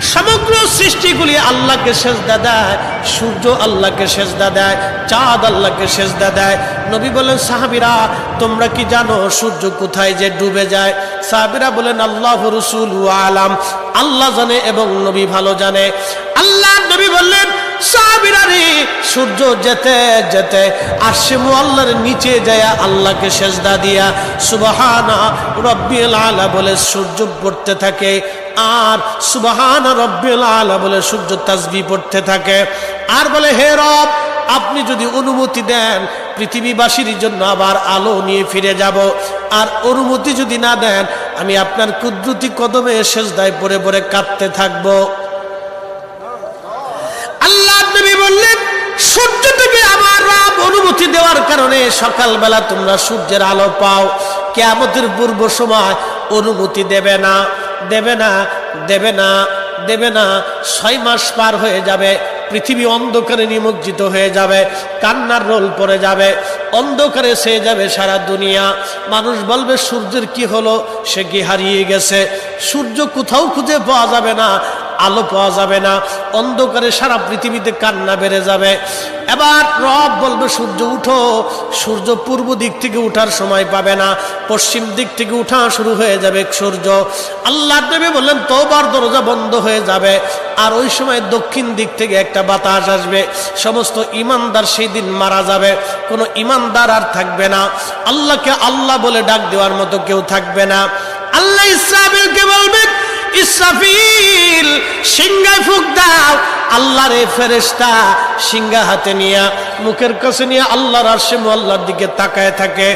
সমগ্র সৃষ্টিগুলি আল্লাহকে সেজদা দেয়, সূর্য আল্লাহকে সেজদা দেয়, চাঁদ আল্লাহকে সেজদা দেয়। নবী বলেন, সাহাবিরা, তোমরা কি জানো সূর্য কোথায় যে ডুবে যায়? সাহাবিরা বলেন, আল্লাহ রসুল আলাম, আল্লাহ জানে এবং নবী ভালো জানে। আল্লাহ নবী বললেন, সাহাবিরা রে, সূর্য যেতে যেতে আসে আল্লাহর নিচে যায় আল্লাহকে সেজদা দিয়া সুবহানা রব্বিল আলা বলে সূর্য পড়তে থাকে। আর সুবাহান রব্বিল আলা বলে সূর্য তাসবি পড়তে থাকে। আর বলে, হে রব, আপনি যদি অনুমতি দেন, পৃথিবীবাসীর জন্য আবার আলো নিয়ে ফিরে যাব। আর অনুমতি যদি না দেন, আমি আপনার কুদরতি কদমে সেজদায় পরে পরে কাঁদতে থাকব। আল্লাহ বললেন, সূর্য থেকে আমার রাব অনুমতি দেওয়ার কারণে সকালবেলা তোমরা সূর্যের আলো পাও। কেয়ামতের পূর্ব সময় অনুমতি দেবে না। দেবে না দেবে না দেবে না। ছয় মাস পার হয়ে যাবে, পৃথিবী অন্ধকারে নিমজ্জিত হয়ে যাবে, কান্নার রোল পড়ে যাবে, অন্ধকারে সে যাবে সারা দুনিয়া। মানুষ বলবে, সূর্যের কি হলো? সে কি হারিয়ে গেছে? সূর্য কোথাও খুঁজে পাওয়া যাবে না। আলো পাওয়া যাবে না। অন্ধকারে সারা পৃথিবীতে কান্না বেড়ে যাবে। এবার রব বলবে, সূর্য উঠো। সূর্য পূর্ব দিক থেকে উঠার সময় পাবে না। পশ্চিম দিক থেকে উঠা শুরু হয়ে যাবে সূর্য। আল্লাহ দেবে বললেন, তোবার দরজা বন্ধ হয়ে যাবে। আর ওই সময় দক্ষিণ দিক থেকে একটা বাতাস আসবে। সমস্ত ইমানদার সেই দিন মারা যাবে। কোনো ইমানদার আর থাকবে না। আল্লাহকে আল্লাহ বলে ডাক দেওয়ার মতো কেউ থাকবে না। আল্লাহ ইসরাফিলকে বলবে ইসরাফিল সিংহায় ফুক দাও, আল্লাহর এ ফেরেস্তা সিংহা হাতে নিয়ে মুখের কাছে নিয়ে আল্লাহর আরশে আল্লাহর দিকে তাকায় থাকে।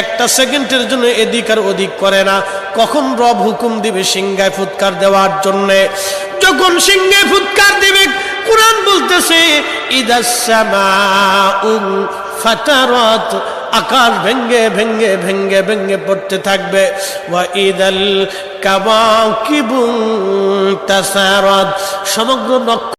একটা সেকেন্ডের জন্য এদিক আর ওদিক করে না। কখন রব হুকুম দিবে সিংহায় ফুৎকার দেওয়ার জন্যে? যখন সিংহায় ফুৎকার দিবে, কোরআন বলতেছে ইদাসমা ফাতারত আকাশ ভেঙ্গে ভেঙ্গে ভেঙ্গে ভেঙ্গে পড়তে থাকবে। ওয়া ইদাল কাবাকিবুন তাসারাত। সমগ্র নক্ষ